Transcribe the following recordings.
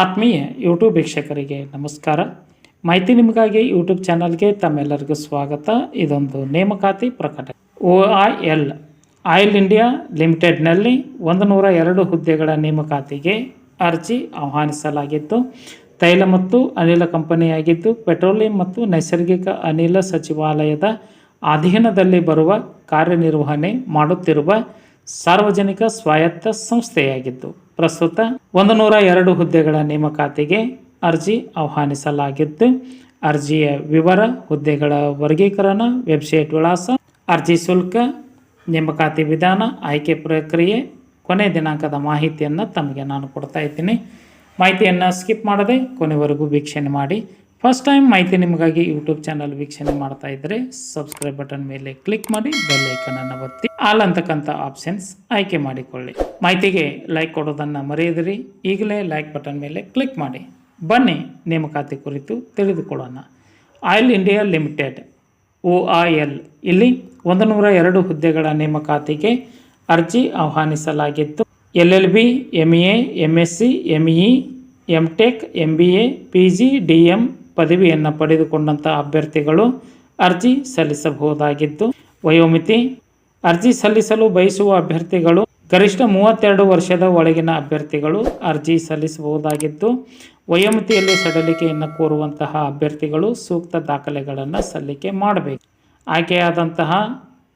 ಆತ್ಮೀಯ ಯೂಟ್ಯೂಬ್ ವೀಕ್ಷಕರಿಗೆ ನಮಸ್ಕಾರ. ಮಾಹಿತಿ ನಿಮಗಾಗಿ ಯೂಟ್ಯೂಬ್ ಚಾನಲ್ಗೆ ತಮ್ಮೆಲ್ಲರಿಗೂ ಸ್ವಾಗತ. ಇದೊಂದು ನೇಮಕಾತಿ ಪ್ರಕಟ O I L oil India ಲಿಮಿಟೆಡ್ನಲ್ಲಿ ಒಂದು ನೂರ ಎರಡು ಹುದ್ದೆಗಳ ನೇಮಕಾತಿಗೆ ಅರ್ಜಿ ಆಹ್ವಾನಿಸಲಾಗಿತ್ತು. ತೈಲ ಮತ್ತು ಅನಿಲ ಕಂಪನಿಯಾಗಿದ್ದು, ಪೆಟ್ರೋಲಿಯಂ ಮತ್ತು ನೈಸರ್ಗಿಕ ಅನಿಲ ಸಚಿವಾಲಯದ ಅಧೀನದಲ್ಲಿ ಬರುವ ಕಾರ್ಯನಿರ್ವಹಣೆ ಮಾಡುತ್ತಿರುವ ಸಾರ್ವಜನಿಕ ಸ್ವಾಯತ್ತ ಸಂಸ್ಥೆಯಾಗಿದ್ದು, ಪ್ರಸ್ತುತ ಒಂದು ನೂರ ಎರಡು ಹುದ್ದೆಗಳ ನೇಮಕಾತಿಗೆ ಅರ್ಜಿ ಆಹ್ವಾನಿಸಲಾಗಿದ್ದು, ಅರ್ಜಿಯ ವಿವರ, ಹುದ್ದೆಗಳ ವರ್ಗೀಕರಣ, ವೆಬ್ಸೈಟ್ ವಿಳಾಸ, ಅರ್ಜಿ ಶುಲ್ಕ, ನೇಮಕಾತಿ ವಿಧಾನ, ಆಯ್ಕೆ ಪ್ರಕ್ರಿಯೆ, ಕೊನೆ ದಿನಾಂಕದ ಮಾಹಿತಿಯನ್ನು ತಮಗೆ ನಾನು ಕೊಡ್ತಾ ಇದ್ದೀನಿ. ಮಾಹಿತಿಯನ್ನು ಸ್ಕಿಪ್ ಮಾಡದೆ ಕೊನೆವರೆಗೂ ವೀಕ್ಷಣೆ ಮಾಡಿ. ಫಸ್ಟ್ ಟೈಮ್ ಮಾಹಿತಿ ನಿಮಗಾಗಿ ಯೂಟ್ಯೂಬ್ ಚಾನಲ್ ವೀಕ್ಷಣೆ ಮಾಡ್ತಾ ಇದ್ದರೆ ಸಬ್ಸ್ಕ್ರೈಬ್ ಬಟನ್ ಮೇಲೆ ಕ್ಲಿಕ್ ಮಾಡಿ ಬೆಲ್ ಅನ್ನು ಒತ್ತಿ ಆಲ್ ಅಂತಕ್ಕಂಥ ಆಪ್ಷನ್ಸ್ ಆಯ್ಕೆ ಮಾಡಿಕೊಳ್ಳಿ. ಮಾಹಿತಿಗೆ ಲೈಕ್ ಕೊಡೋದನ್ನು ಮರೆಯದಿರಿ, ಈಗಲೇ ಲೈಕ್ ಬಟನ್ ಮೇಲೆ ಕ್ಲಿಕ್ ಮಾಡಿ. ಬನ್ನಿ ನೇಮಕಾತಿ ಕುರಿತು ತಿಳಿದುಕೊಳ್ಳೋಣ. ಆಯಿಲ್ ಇಂಡಿಯಾ ಲಿಮಿಟೆಡ್ ಒ ಆ ಇಲ್ಲಿ ಒಂದು ನೂರ ಎರಡು ಹುದ್ದೆಗಳ ನೇಮಕಾತಿಗೆ ಅರ್ಜಿ ಆಹ್ವಾನಿಸಲಾಗಿತ್ತು. L L B M A M S C M E M tech M B A P G D M ಪದವಿಯನ್ನು ಪಡೆದುಕೊಂಡಂಥ ಅಭ್ಯರ್ಥಿಗಳು ಅರ್ಜಿ ಸಲ್ಲಿಸಬಹುದಾಗಿದ್ದು, ವಯೋಮಿತಿ, ಅರ್ಜಿ ಸಲ್ಲಿಸಲು ಬಯಸುವ ಅಭ್ಯರ್ಥಿಗಳು, ಗರಿಷ್ಠ ಮೂವತ್ತೆರಡು ವರ್ಷದ ಒಳಗಿನ ಅಭ್ಯರ್ಥಿಗಳು ಅರ್ಜಿ ಸಲ್ಲಿಸಬಹುದಾಗಿದ್ದು, ವಯೋಮಿತಿಯಲ್ಲಿ ಸಡಲಿಕೆಯನ್ನು ಕೋರುವಂತಹ ಅಭ್ಯರ್ಥಿಗಳು ಸೂಕ್ತ ದಾಖಲೆಗಳನ್ನು ಸಲ್ಲಿಕೆ ಮಾಡಬೇಕು. ಆಯ್ಕೆಯಾದಂತಹ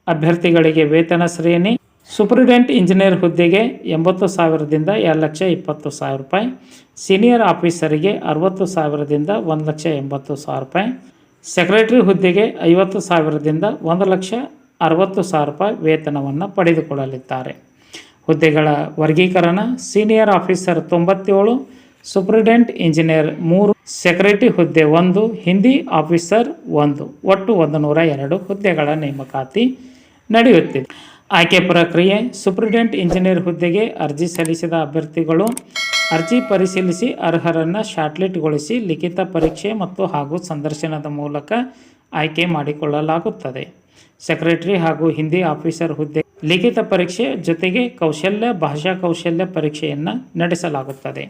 ಅಭ್ಯರ್ಥಿಗಳಿಗೆ ವೇತನ ಶ್ರೇಣಿ ಸೂಪರಿಡೆಂಟ್ ಇಂಜಿನಿಯರ್ ಹುದ್ದೆಗೆ ಎಂಬತ್ತು ಸಾವಿರದಿಂದ ಎರಡು ಲಕ್ಷ ಇಪ್ಪತ್ತು ಸಾವಿರ ರೂಪಾಯಿ. ಸೀನಿಯರ್ ಆಫೀಸರಿಗೆ ಅರವತ್ತು ಸಾವಿರದಿಂದ ಒಂದು ಲಕ್ಷ ಎಂಬತ್ತು ಸಾವಿರ ರೂಪಾಯಿ. ಸೆಕ್ರೆಟರಿ ಹುದ್ದೆಗೆ ಐವತ್ತು ಸಾವಿರದಿಂದ ಒಂದು ಲಕ್ಷ ಅರವತ್ತು ಸಾವಿರ ರೂಪಾಯಿ ವೇತನವನ್ನು ಪಡೆದುಕೊಳ್ಳಲಿದ್ದಾರೆ. ಹುದ್ದೆಗಳ ವರ್ಗೀಕರಣ ಸೀನಿಯರ್ ಆಫೀಸರ್ ತೊಂಬತ್ತೇಳು ಸೂಪ್ರಿಡೆಂಟ್ ಇಂಜಿನಿಯರ್ ಮೂರು ಸೆಕ್ರೆಟರಿ ಹುದ್ದೆ ಒಂದು ಹಿಂದಿ ಆಫೀಸರ್ ಒಂದು. ಒಟ್ಟು ಒಂದು ನೂರ ಎರಡು ಹುದ್ದೆಗಳ ನೇಮಕಾತಿ ನಡೆಯುತ್ತಿದೆ. ಆಯ್ಕೆ ಪ್ರಕ್ರಿಯೆ ಸೂಪರಿಡೆಂಟ್ ಇಂಜಿನಿಯರ್ ಹುದ್ದೆಗೆ ಅರ್ಜಿ ಸಲ್ಲಿಸಿದ ಅಭ್ಯರ್ಥಿಗಳು ಅರ್ಜಿ ಪರಿಶೀಲಿಸಿ ಅರ್ಹರನ್ನು ಶಾರ್ಟ್ಲಿಟ್ಗೊಳಿಸಿ ಲಿಖಿತ ಪರೀಕ್ಷೆ ಮತ್ತು ಹಾಗೂ ಸಂದರ್ಶನದ ಮೂಲಕ ಆಯ್ಕೆ ಮಾಡಿಕೊಳ್ಳಲಾಗುತ್ತದೆ. ಸೆಕ್ರೆಟರಿ ಹಾಗೂ ಹಿಂದಿ ಆಫೀಸರ್ ಹುದ್ದೆ ಲಿಖಿತ ಪರೀಕ್ಷೆ ಜೊತೆಗೆ ಕೌಶಲ್ಯ, ಭಾಷಾ ಕೌಶಲ್ಯ ಪರೀಕ್ಷೆಯನ್ನು ನಡೆಸಲಾಗುತ್ತದೆ.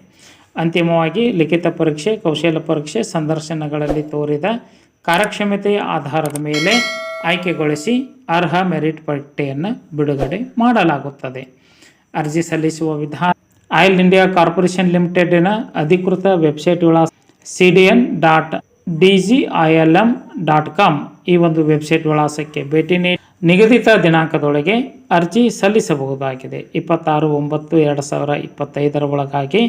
ಅಂತಿಮವಾಗಿ ಲಿಖಿತ ಪರೀಕ್ಷೆ, ಕೌಶಲ್ಯ ಪರೀಕ್ಷೆ, ಸಂದರ್ಶನಗಳಲ್ಲಿ ತೋರಿದ ಕಾರ್ಯಕ್ಷಮತೆಯ ಆಧಾರದ ಮೇಲೆ ಆಯ್ಕೆಗೊಳಿಸಿ ಅರ್ಹ ಮೆರಿಟ್ ಪಟ್ಟಿಯನ್ನು ಬಿಡುಗಡೆ ಮಾಡಲಾಗುತ್ತದೆ. ಅರ್ಜಿ ಸಲ್ಲಿಸುವ ವಿಧಾನ ಆಯಿಲ್ ಇಂಡಿಯಾ ಕಾರ್ಪೊರೇಷನ್ ಲಿಮಿಟೆಡಿನ ಅಧಿಕೃತ ವೆಬ್ಸೈಟ್ ವಿಳಾಸ C D N dot D G I L M dot com ಈ ಒಂದು ವೆಬ್ಸೈಟ್ ವಿಳಾಸಕ್ಕೆ ಭೇಟಿ ನೀಡಿ ನಿಗದಿತ ದಿನಾಂಕದೊಳಗೆ ಅರ್ಜಿ ಸಲ್ಲಿಸಬಹುದಾಗಿದೆ. ಇಪ್ಪತ್ತಾರು ಒಂಬತ್ತು ಎರಡು ಸಾವಿರ ಇಪ್ಪತ್ತೈದರ ಒಳಗಾಗಿ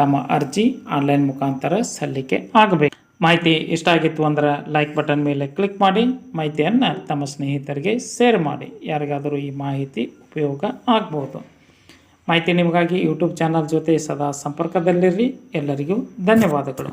ತಮ್ಮ ಅರ್ಜಿ ಆನ್ಲೈನ್ ಮುಖಾಂತರ ಸಲ್ಲಿಕೆ ಆಗಬೇಕು. ಮಾಹಿತಿ ಇಷ್ಟ ಆಗಿತ್ತು ಅಂದ್ರೆ ಲೈಕ್ ಬಟನ್ ಮೇಲೆ ಕ್ಲಿಕ್ ಮಾಡಿ, ಮಾಹಿತಿಯನ್ನು ತಮ್ಮ ಸ್ನೇಹಿತರಿಗೆ ಶೇರ್ ಮಾಡಿ. ಯಾರಿಗಾದರೂ ಈ ಮಾಹಿತಿ ಉಪಯೋಗ ಆಗ್ಬೋದು. ಮಾಹಿತಿ ನಿಮಗಾಗಿ ಯೂಟ್ಯೂಬ್ ಚಾನಲ್ ಜೊತೆ ಸದಾ ಸಂಪರ್ಕದಲ್ಲಿರ್ರಿ ಎಲ್ಲರಿಗೂ ಧನ್ಯವಾದಗಳು.